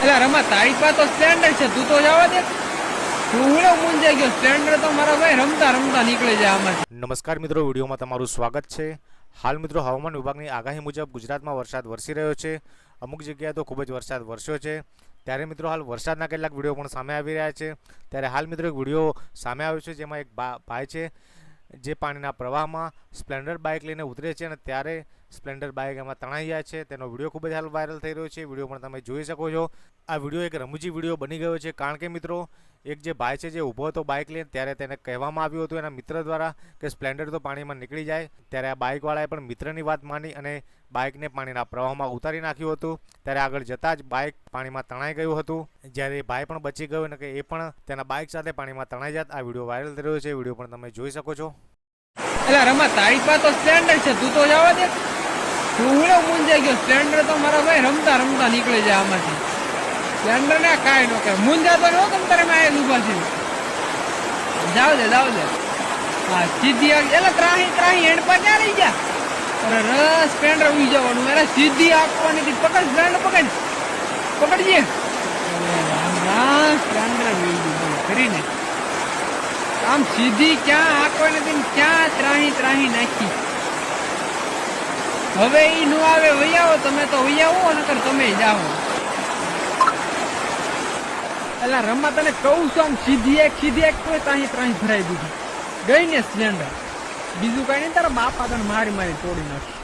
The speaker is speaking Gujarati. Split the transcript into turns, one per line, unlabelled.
એટલે રમા તારી પાસે તો સ્પ્લેન્ડર છે, તું તો જવા દે ગયો સ્પ્લેન્ડર તો મારા ભાઈ રમતા રમતા નીકળી જાય આમાંથી
નમસ્કાર મિત્રો, વિડીયોમાં તમારું સ્વાગત છે. હાલ મિત્રો, હવામાન વિભાગની આગાહી મુજબ ગુજરાતમાં વરસાદ વરસી રહ્યો છે. અમુક જગ્યાએ તો ખૂબ જ વરસાદ વરસ્યો છે. ત્યારે મિત્રો, હાલ વરસાદના કેટલાક વીડિયો પણ સામે આવી રહ્યા છે. ત્યારે હાલ મિત્રો, એક વીડિયો સામે આવ્યો છે, જેમાં એક ભાઈ છે. જે પાણીના પ્રવાહમાં સ્પ્લેન્ડર બાઇક લઈને ઉતરે છે અને ત્યારે સ્પ્લેન્ડર બાઇક એમાં તણાઈ જાય છે. તેનો વીડિયો ખૂબ જ હાલ વાયરલ થઈ રહ્યો છે. વીડિયો પણ તમે જોઈ શકો છો. આ વીડિયો એક રમૂજી વીડિયો બની ગયો છે. કારણ કે મિત્રો એક જે ભાઈ છે જે ઊભો હતો બાઇક લઈને, ત્યારે તેને કહેવામાં આવ્યું હતું એના મિત્ર દ્વારા કે સ્પ્લેન્ડર તો પાણીમાં નીકળી જાય. ત્યારે આ બાઇકવાળાએ પણ મિત્રની વાત માની અને બાઇકને પાણીના પ્રવાહમાં ઉતારી નાખ્યું હતું. ત્યારે આગળ જતાં જ બાઇક પાણીમાં તણાઈ ગયું હતું. જ્યારે એ ભાઈ પણ બચી ગયો અને કે એ પણ તેના બાઇક સાથે પાણીમાં તણાઈ જાત. આ વીડિયો વાયરલ થઈ રહ્યો છે. વીડિયો પણ તમે જોઈ શકો છો.
એટલે રમા તારી પાસે તો સ્પ્લેન્ડર છે. તું તો જવા દે. તું મૂંઝાઈ ગયો. સ્પ્લેન્ડર તો મારા ભાઈ રમતા રમતા નીકળી જાય આમાંથી. સ્પ્લેન્ડર ને ન કે મૂંઝાતો નો તમ તારે માં છે જાવ દે જાવ દે. હા સીધી એટલે ત્રાહી ત્રાહી હેન્ડ પર ક્યાં રહી ગયા. અરે રસ સ્પ્લેન્ડર ઉઈ જવાનું. અરે સીધી આપવાની હતી. પકડ સ્પ્લેન્ડર પકડ. પકડજે. સ્પ્લેન્ડર ઉઈ કરીને આમ સીધી ક્યાં આંકવા નથી ક્યાં ત્રાહી ત્રાહી નાખી. હવે ઈ નો આવે વૈયાવો તમે તો વૈયાવો નકર તમે જાઓ. એટલે રમા તને કહું છું આમ સીધી એક સીધી એક તો ત્રણ ત્રાહી ભરાઈ દીધી. ગઈ ને સિલિન્ડર બીજું કઈ નહીં, તારા બાપા તને મારી મારી તોડી નાખી